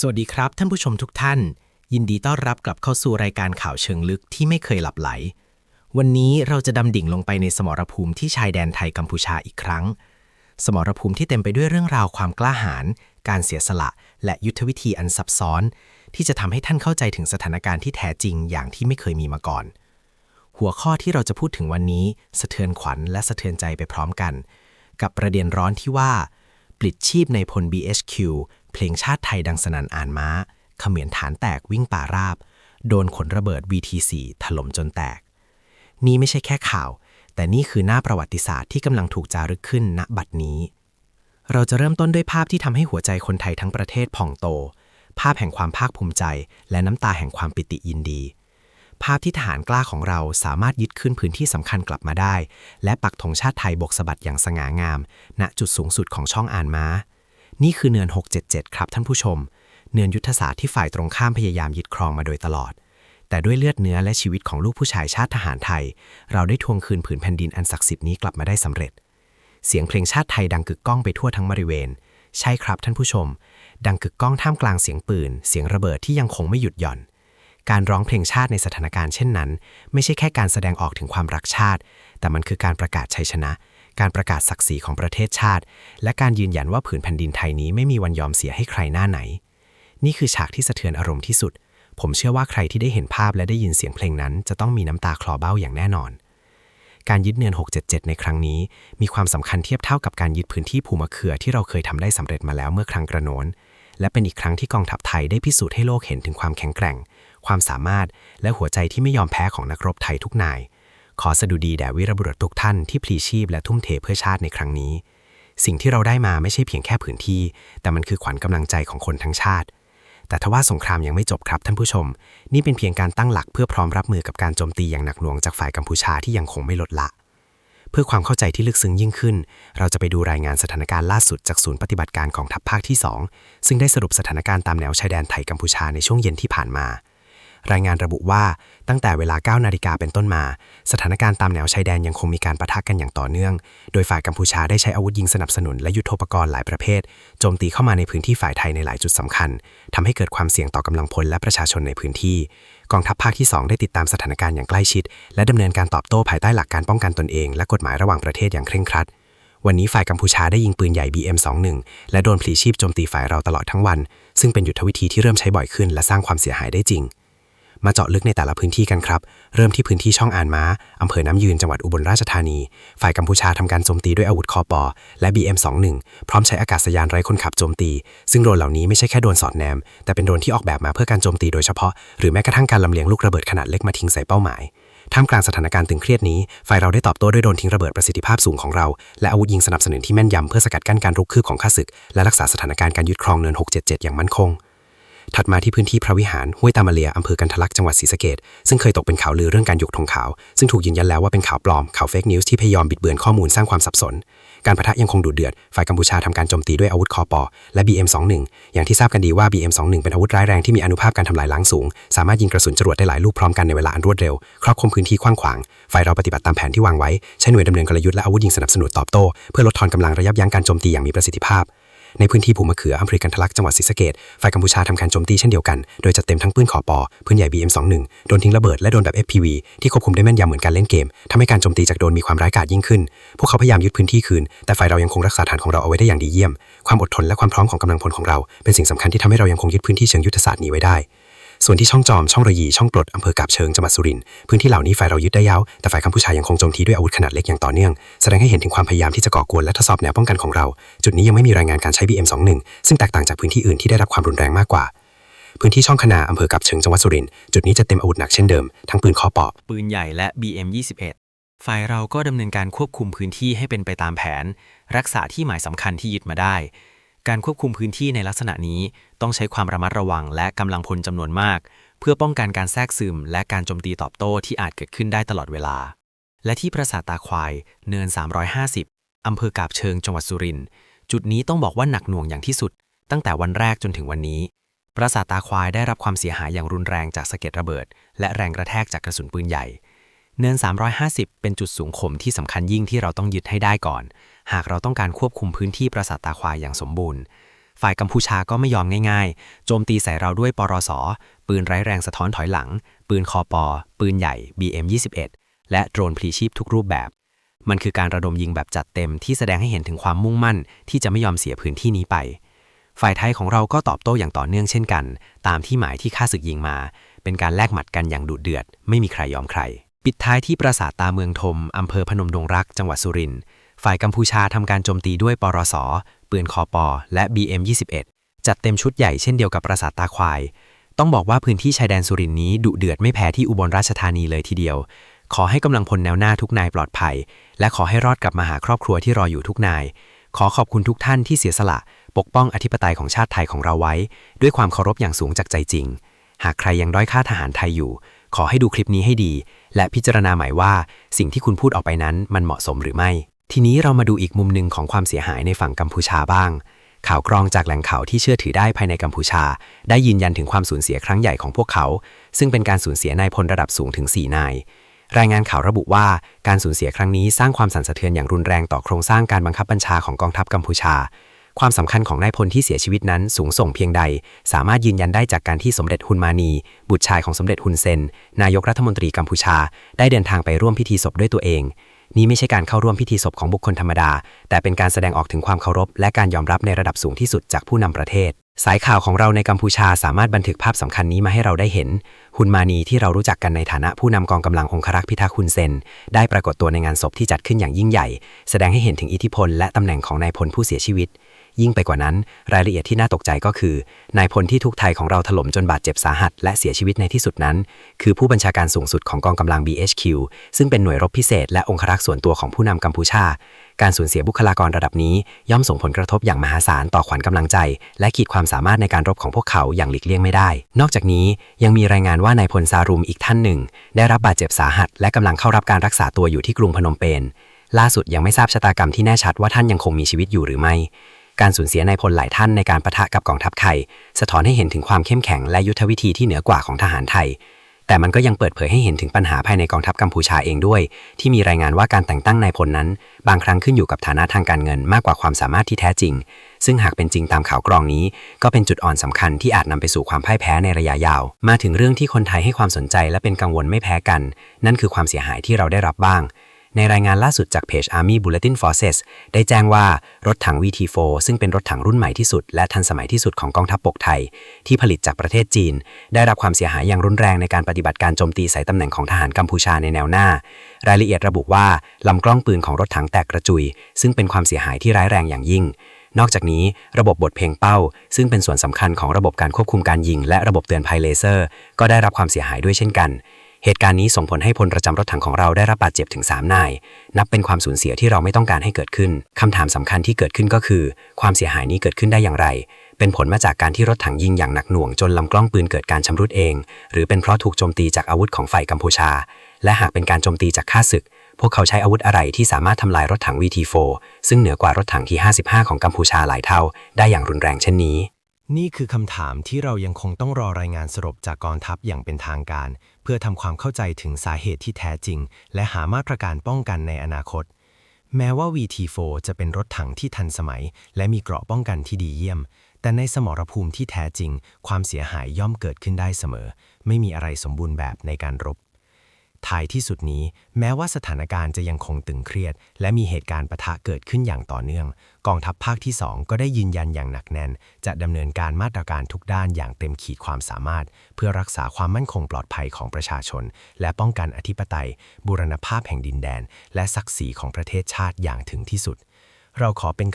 สวัสดีครับท่านผู้ชมทุกท่าน ยินดีต้อนรับกลับเข้าสู่รายการข่าวเชิงลึกที่ไม่เคยหลับไหล วันนี้เราจะดำดิ่งลงไปในสมรภูมิที่ชายแดนไทยกัมพูชาอีกครั้ง สมรภูมิที่เต็มไปด้วยเรื่องราวความกล้าหาญการเสียสละ และยุทธวิธีอันซับซ้อน ที่จะทำให้ท่านเข้าใจถึงสถานการณ์ที่แท้จริงอย่างที่ไม่เคยมีมาก่อน หัวข้อที่เราจะพูดถึงวันนี้ สะเทือนขวัญและสะเทือนใจไปพร้อมกัน กับประเด็นร้อนที่ว่าปลิดชีพในพล BHQ เพลงชาติไทยดังสนั่นอ่านม้าเขมียนฐานแตกวิ่งป่าราบ โดนขนระเบิด VT4 ถล่มจนแตก นี่ไม่ใช่แค่ข่าว แต่นี่คือหน้าประวัติศาสตร์ที่กำลังถูกจารึกขึ้นณบัดนี้ เราจะเริ่มต้นด้วยภาพที่ทำให้หัวใจคนไทยทั้งประเทศผ่องโต ภาพแห่งความภาคภูมิใจ และน้ำตาแห่งความปิติยินดี ภาพที่ทหารกล้าของเราสามารถยึดขึ้นพื้นที่สำคัญกลับมาได้ และปักธงชาติไทยบกสะบัดอย่างสง่างาม ณจุดสูงสุดของช่องอ่านม้า นี่คือเนือน677 ครับท่านผู้ชม เนือนยุทธศาสตร์ที่ฝ่ายตรงข้ามพยายามยึดครองมาโดยตลอด แต่ด้วยเลือดเนื้อและชีวิตของลูกผู้ชายชาติทหารไทย เราได้ทวงคืนผืนแผ่นดินอันศักดิ์สิทธิ์นี้กลับมาได้สำเร็จ เสียงเพลงชาติไทยดังกึกก้องไปทั่วทั้งบริเวณ ใช่ครับท่านผู้ชม ดังกึกก้องท่ามกลางเสียงปืน เสียงระเบิดที่ยังคงไม่หยุดหย่อนการร้องเพลงชาติในสถานการณ์เช่นนั้น ไม่ใช่แค่การแสดงออกถึงความรักชาติ แต่มันคือการประกาศชัยชนะ การประกาศศักดิ์ศรีของประเทศชาติ และการยืนยันว่าผืนแผ่นดินไทยนี้ไม่มีวันยอมเสียให้ใครหน้าไหน นี่คือฉากที่สะเทือนอารมณ์ที่สุด ผมเชื่อว่าใครที่ได้เห็นภาพและได้ยินเสียงเพลงนั้น จะต้องมีน้ำตาคลอเบ้าอย่างแน่นอน การยึดเนือน677 ในครั้งนี้ มีความสำคัญเทียบเท่ากับการยึดพื้นที่ภูมะเขือที่เราเคยทำได้สำเร็จมาแล้วเมื่อครั้งกระโน้นและเป็นอีกครั้งที่กองทัพไทยได้พิสูจน์ให้โลกเห็นถึงความแข็งแกร่ง ความสามารถและหัวใจที่ไม่ยอมแพ้ของนักรบไทยทุกนาย ขอสดุดีแด่วีรบุรุษทุกท่านที่พลีชีพและทุ่มเทเพื่อชาติในครั้งนี้ สิ่งที่เราได้มาไม่ใช่เพียงแค่พื้นที่ แต่มันคือขวัญกำลังใจของคนทั้งชาติ แต่ทว่าสงครามยังไม่จบครับท่านผู้ชม นี่เป็นเพียงการตั้งหลักเพื่อพร้อมรับมือกับการโจมตีอย่างหนักหน่วงจากฝ่ายกัมพูชาที่ยังคงไม่ลดละ เพื่อความเข้าใจที่ลึกซึ้งยิ่งขึ้น เราจะไปดูรายงานสถานการณ์ล่าสุดจากศูนย์ปฏิบัติการของทัพภาคที่ 2 ซึ่งได้สรุปสถานการณ์ตามแนวชายแดนไทยกัมพูชาในช่วงเย็นที่ผ่านมา รายงานระบุว่าตั้งแต่เวลา 9 นาฬิกาเป็นต้นมา สถานการณ์ตามแนวชายแดนยังคงมีการปะทะกันอย่างต่อเนื่อง โดยฝ่ายกัมพูชาได้ใช้อาวุธยิงสนับสนุนและยุทโธปกรณ์หลายประเภท โจมตีเข้ามาในพื้นที่ฝ่ายไทยในหลายจุดสำคัญทำให้เกิดความเสี่ยงต่อกำลังพลและประชาชนในพื้นที่ กองทัพภาคที่ 2 ได้ติดตามสถานการณ์อย่างใกล้ชิด และดำเนินการตอบโต้ภายใต้หลักการป้องกันตนเอง และกฎหมายระหว่างประเทศอย่างเคร่งครัดวันนี้ฝ่ายกัมพูชาได้ยิงปืนใหญ่ BM21 และโดนพลีชีพโจมตีฝ่ายเราตลอดทั้งวัน ซึ่งเป็นยุทธวิธีที่เริ่มใช้บ่อยขึ้น และสร้างความเสียหายได้จริง มาเจาะลึกในแต่ละพื้นที่กันครับ เริ่มที่พื้นที่ช่องอ่านม้าอำเภอน้ำยืนจังหวัดอุบลราชธานี ฝ่ายกัมพูชาทำการโจมตีด้วยอาวุธคอปอ และ BM21 พร้อมใช้อากาศยานไร้คนขับโจมตี ซึ่งโดรนเหล่านี้ไม่ใช่แค่โดรนสอดแนม แต่เป็นโดรนที่ออกแบบมาเพื่อการโจมตีโดยเฉพาะ หรือแม้กระทั่งการลำเลียงลูกระเบิดขนาดเล็กมาทิ้งใส่เป้าหมายท่ามกลางสถานการณ์ตึงเครียดนี้ ฝ่ายเราได้ตอบโต้ด้วยโดรนทิ้งระเบิดประสิทธิภาพสูงของเรา และอาวุธยิงสนับสนุนที่แม่นยำเพื่อสกัดกั้นการรุกคืบของข้าศึก และรักษาสถานการณ์การยึดครองเนิน 677 อย่างมั่นคง ถัดมาที่พื้นที่พระวิหารห้วยตามาเลียอำเภอกันทะลักจังหวัดศรีสะเกดซึ่งเคยตกเป็นข่าวลือเรื่องการยกธงขาว ซึ่งถูกยืนยันแล้วว่าเป็นข่าวปลอมข่าวเฟกนิวส์ที่พยายามบิดเบือนข้อมูลสร้างความสับสน การประทะยังคงดุเดือด ฝ่ายกัมพูชาทำการโจมตีด้วยอาวุธคอปอ และ BM21 อย่างที่ทราบกันดีว่า BM21 เป็นอาวุธร้ายแรงที่มีอนุภาพการทำลายล้างสูง สามารถยิงกระสุนจรวดได้หลายลูกพร้อมกันในเวลาอันรวดเร็วครอบคลุมพื้นที่กว้างขวางฝ่ายเราปฏิบัติตามแผนที่วางไว้ใช้หน่วยดำเนินกลยุทธ์และอาวุธยิงสนับสนุนตอบโต้เพื่อลดทอนกำลังระยับยั้งการโจมตีอย่างมีประสิทธิภาพ ในพื้นที่ภูมะเขืออำเภอกันทะลักจังหวัดศรีสะเกดฝ่ายกัมพูชาทำการโจมตีเช่นเดียวกัน โดยจัดเต็มทั้งปืนขอปอปืนใหญ่ BM21 โดนทิ้งระเบิดและโดนแบบ FPV ที่ควบคุมได้แม่นยำเหมือนการเล่นเกมทำให้การโจมตีจากโดนมีความร้ายกาจยิ่งขึ้น พวกเขาพยายามยึดพื้นที่คืน แต่ฝ่ายเรายังคงรักษาฐานของเราเอาไว้ได้อย่างดีเยี่ยม ความอดทนและความพร้อมของกำลังพลของเรา เป็นสิ่งสำคัญที่ทำให้เรายังคงยึดพื้นที่เชิงยุทธศาสตร์นี้ไว้ได้ ส่วนที่ช่องจอมช่องระยีช่องปลดอำเภอกาบเชิงจังหวัดสุรินทร์พื้นที่เหล่านี้ฝ่ายเรายึดได้ยาวแต่ฝ่ายกัมพูชายังคงโจมตีด้วยอาวุธขนาดเล็กอย่างต่อเนื่องแสดงให้เห็นถึงความพยายามที่จะก่อกวนและทดสอบแนวป้องกันของเรา จุดนี้ยังไม่มีรายงานการใช้ BM21 ซึ่งแตกต่างจากพื้นที่อื่นที่ได้รับความรุนแรงมากกว่าพื้นที่ช่องคนาอำเภอกาบเชิงจังหวัดสุรินทร์จุดนี้จะเต็มอาวุธหนักเช่นเดิม ทั้งปืนคอปอปืนใหญ่และ BM21 ฝ่ายเราก็ดำเนินการควบคุมพื้นที่ให้เป็นไปตามแผน รักษาที่หมายสำคัญที่ยึดมาได้ การควบคุมพื้นที่ในลักษณะนี้ต้องใช้ความระมัดระวังและกำลังพลจำนวนมาก เพื่อป้องกันการแทรกซึม และการโจมตีตอบโต้ที่อาจเกิดขึ้นได้ตลอดเวลา และที่ปราสาทตาควาย เนิน 350 อำเภอกาบเชิงจังหวัดสุรินทร์จุดนี้ต้องบอกว่าหนักหน่วงอย่างที่สุด ตั้งแต่วันแรกจนถึงวันนี้ ปราสาทตาควายได้รับความเสียหายอย่างรุนแรงจากสะเก็ดระเบิด และแรงกระแทกจากกระสุนปืนใหญ่ เนิน 350 เป็นจุดสูงข่มที่สำคัญยิ่งที่เราต้องยึดให้ได้ก่อน หากเราต้องการควบคุมพื้นที่ปราสาทตาควายอย่างสมบูรณ์ฝฝ่ายกัมพูชาก็ไม่ยอมง่ายๆ โจมตีใส่เราด้วยปรสปืนไร้แรงสะท้อนถอยหลัง ปืนคอปอ ปืนใหญ่ BM21 และโดรนพลีชีพทุกรูปแบบ มันคือการระดมยิงแบบจัดเต็มที่แสดงให้เห็นถึงความมุ่งมั่น ที่จะไม่ยอมเสียพื้นที่นี้ไป ฝ่ายไทยของเราก็ตอบโต้อย่างต่อเนื่องเช่นกัน ตามที่หมายที่ข้าศึกยิงมา เป็นการแลกหมัดกันอย่างดุเดือด ไม่มีใครยอมใคร ปิดท้ายที่ปราสาทตาเมืองทมอำเภอพนมดงรัก จังหวัดสุรินทร์ ฝ่ายกัมพูชาทำการโจมตีด้วยปรส ปืนคอปอ และ BM21 จัดเต็มชุดใหญ่เช่นเดียวกับปราสาทตาควาย ต้องบอกว่าพื้นที่ชายแดนสุรินทร์นี้ดุเดือดไม่แพ้ที่อุบลราชธานีเลยทีเดียว ขอให้กำลังพลแนวหน้าทุกนายปลอดภัย และขอให้รอดกลับมาหาครอบครัวที่รออยู่ทุกนาย ขอขอบคุณทุกท่านที่เสียสละ ปกป้องอธิปไตยของชาติไทยของเราไว้ ด้วยความเคารพอย่างสูงจากใจจริง หากใครยังด้อยค่าทหารไทยอยู่ ขอให้ดูคลิปนี้ให้ดี และพิจารณาใหม่ว่า สิ่งที่คุณพูดออกไปนั้นมันเหมาะสมหรือไม่ ทีนี้เรามาดูอีกมุมหนึ่งของความเสียหายในฝั่งกัมพูชาบ้าง ข่าวกรองจากแหล่งข่าวที่เชื่อถือได้ภายในกัมพูชา ได้ยืนยันถึงความสูญเสียครั้งใหญ่ของพวกเขา ซึ่งเป็นการสูญเสียนายพลระดับสูงถึง 4 นายรายงานข่าวระบุว่าการสูญเสียครั้งนี้สร้างความสั่นสะเทือนอย่างรุนแรงต่อโครงสร้างการบังคับบัญชาของกองทัพกัมพูชา ความสำคัญของนายพลที่เสียชีวิตนั้นสูงส่งเพียงใด สามารถยืนยันได้จากการที่สมเด็จฮุนมานี บุตรชายของสมเด็จฮุนเซน นายกรัฐมนตรีกัมพูชา ได้เดินทางไปร่วมพิธีศพด้วยตัวเอง นี่ไม่ใช่การเข้าร่วมพิธีศพของบุคคลธรรมดา แต่เป็นการแสดงออกถึงความเคารพ และการยอมรับในระดับสูงที่สุดจากผู้นำประเทศ สายข่าวของเราในกัมพูชาสามารถบันทึกภาพสำคัญนี้มาให้เราได้เห็นฮุนมานีที่เรารู้จักกันในฐานะผู้นำกองกำลังองครักษ์พิทักษ์ฮุนเซน ได้ปรากฏตัวในงานศพที่จัดขึ้นอย่างยิ่งใหญ่ แสดงให้เห็นถึงอิทธิพลและตำแหน่งของนายพลผู้เสียชีวิต ยิ่งไปกว่านั้น รายละเอียดที่น่าตกใจก็คือ นายพลที่ทุกไทยของเราถล่มจนบาดเจ็บสาหัส และเสียชีวิตในที่สุดนั้น คือผู้บัญชาการสูงสุดของกองกำลัง BHQ ซึ่งเป็นหน่วยรบพิเศษและองครักษ์ส่วนตัวของผู้นำกัมพูชา การสูญเสียบุคลากรระดับนี้ย่อมส่งผลกระทบอย่างมหาศาลต่อขวัญกำลังใจ และขีดความสามารถในการรบของพวกเขาอย่างหลีกเลี่ยงไม่ได้ นอกจากนี้ยังมีรายงานว่านายพลซารุมอีกท่านหนึ่ง ได้รับบาดเจ็บสาหัส และกำลังเข้ารับการรักษาตัวอยู่ที่กรุงพนมเปญล่าสุดยังไม่ทราบชะตากรรมที่แน่ชัดว่าท่านยังคงมีชีวิตอยู่หรือไม่ การสูญเสียนายพลหลายท่านในการปะทะกับกองทัพไทย สะท้อนให้เห็นถึงความเข้มแข็งและยุทธวิธีที่เหนือกว่าของทหารไทย แต่มันก็ยังเปิดเผยให้เห็นถึงปัญหาภายในกองทัพกัมพูชาเองด้วย ที่มีรายงานว่าการแต่งตั้งนายพลนั้น บางครั้งขึ้นอยู่กับฐานะทางการเงินมากกว่าความสามารถที่แท้จริง ซึ่งหากเป็นจริงตามข่าวกรองนี้ ก็เป็นจุดอ่อนสำคัญที่อาจนำไปสู่ความพ่ายแพ้ในระยะยาว มาถึงเรื่องที่คนไทยให้ความสนใจและเป็นกังวลไม่แพ้กัน นั่นคือความเสียหายที่เราได้รับบ้าง ในรายงานล่าสุดจากเพจ Army Bulletin Forces ได้แจ้งว่ารถถัง VT4 ซึ่งเป็นรถถังรุ่นใหม่ที่สุด และทันสมัยที่สุดของกองทัพบกไทย ที่ผลิตจากประเทศจีน ได้รับความเสียหายอย่างรุนแรงในการปฏิบัติการโจมตีใส่ตำแหน่งของทหารกัมพูชาในแนวหน้า รายละเอียดระบุว่าลำกล้องปืนของรถถังแตกกระจุย ซึ่งเป็นความเสียหายที่ร้ายแรงอย่างยิ่งนอกจากนี้ระบบบทเพลงเป้า ซึ่งเป็นส่วนสำคัญของระบบการควบคุมการยิง และระบบเตือนภัยเลเซอร์ ก็ได้รับความเสียหายด้วยเช่นกัน เหตุการณ์นี้ส่งผลให้พลประจำรถถังของเราได้รับบาดเจ็บถึง 3 นาย นับเป็นความสูญเสียที่เราไม่ต้องการให้เกิดขึ้น คำถามสำคัญที่เกิดขึ้นก็คือ ความเสียหายนี้เกิดขึ้นได้อย่างไร เป็นผลมาจากการที่รถถังยิงอย่างหนักหน่วงจนลำกล้องปืนเกิดการชำรุดเอง หรือเป็นเพราะถูกโจมตีจากอาวุธของฝ่ายกัมพูชา และหากเป็นการโจมตีจากข้าศึก พวกเขาใช้อาวุธอะไรที่สามารถทำลายรถถัง VT4 ซึ่งเหนือกว่ารถถังที่ 55 ของกัมพูชาหลายเท่า ได้อย่างรุนแรงเช่นนี้ นี่คือคำถามที่เรายังคงต้องรอรายงานสรุปจากกองทัพอย่างเป็นทางการ เพื่อทำความเข้าใจถึงสาเหตุที่แท้จริง และหามาตรการป้องกันในอนาคต แม้ว่า VT4 จะเป็นรถถังที่ทันสมัย และมีเกราะป้องกันที่ดีเยี่ยม แต่ในสมรภูมิที่แท้จริง ความเสียหายย่อมเกิดขึ้นได้เสมอ ไม่มีอะไรสมบูรณ์แบบในการรบ ท้ายที่สุดนี้ แม้ว่าสถานการณ์จะยังคงตึงเครียด และมีเหตุการณ์ปะทะเกิดขึ้นอย่างต่อเนื่อง กองทัพภาคที่ 2 ก็ได้ยืนยันอย่างหนักแน่น จะดำเนินการมาตรการทุกด้านอย่างเต็มขีดความสามารถ เพื่อรักษาความมั่นคงปลอดภัยของประชาชน และป้องกันอธิปไตย บูรณภาพแห่งดินแดน และศักดิ์ศรีของประเทศชาติอย่างถึงที่สุด เราขอเป็น